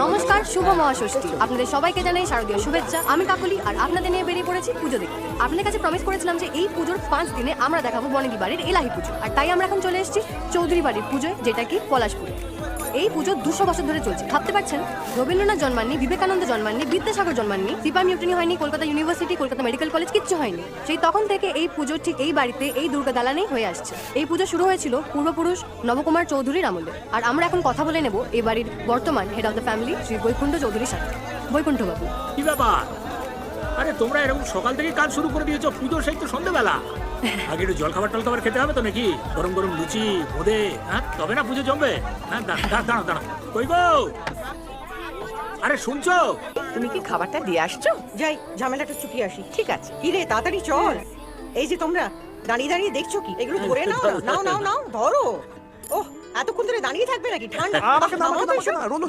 নমস্কার, শুভ মহাষষ্ঠী। আপনাদের সবাইকে জানাই শারদীয় শুভেচ্ছা। আমি কাকলি আর আপনাদের নিয়ে বেরিয়ে পড়েছি পুজো দেখতে। আপনাদের কাছে প্রমিস করেছিলাম যে এই পুজোর পাঁচ দিনে আমরা দেখাবো বনেদি বাড়ির এলাহি পুজো। আর তাই আমরা এখন চলে এসেছি চৌধুরী বাড়ির পুজোয়, যেটা কি পলাশপুরে। এই পুজো দুশো বছর ধরে চলছে। ভাবতে পারছেন? রবীন্দ্রনাথ জন্মাননি, বিবেকানন্দ জন্মাননি, বিদ্যাসাগর জন্মাননি সিপাই মিউটিনি হয়নি, Kolkata university, Kolkata medical college কিচ্ছু হয়নি। সেই তখন থেকে এই পুজো ঠিক এই বাড়িতে এই দুর্গা দালানেই হয়ে আসছে। এই পুজো শুরু হয়েছিল পূর্বপুরুষ নবকুমার চৌধুরীর আমলে। আর আমরা এখন কথা বলে নেব এই বাড়ির বর্তমান head of the family Shri Baikuntha চৌধুরীর সাথে। বৈকুণ্ঠ বাবু কি ব্যাপার? আরে তোমরা এরকম সকাল থেকে কাজ শুরু করে দিয়েছ পুজো সেই তো সন্ধ্যেবেলা আগে একটু জলখাবার টলখাবার খেতে হবে তো নাকি? গরম গরম লুচি বোঁদে হ্যাঁ? তবে না পুজো জমবে। হ্যাঁ দা- দা- দাঁড়াও দাঁড়াও। কই গো? আরে শুনছো? তুমি কি খাবারটা দিয়ে আসছো? যাই ঝামেলাটা চুকিয়ে আসি। ঠিক আছে। কি রে তাড়াতাড়ি চল। এই যে তোমরা দাঁড়িয়ে দাঁড়িয়ে দেখছ কি? এগুলো ধরে নাও না। নাও নাও নাও ধরো। ওহ এতক্ষণ ধরে দাঁড়িয়ে থাকবে নাকি? ঠান্ডা। আমাকে না, নামাও না, আমাকে এসব। না, রোল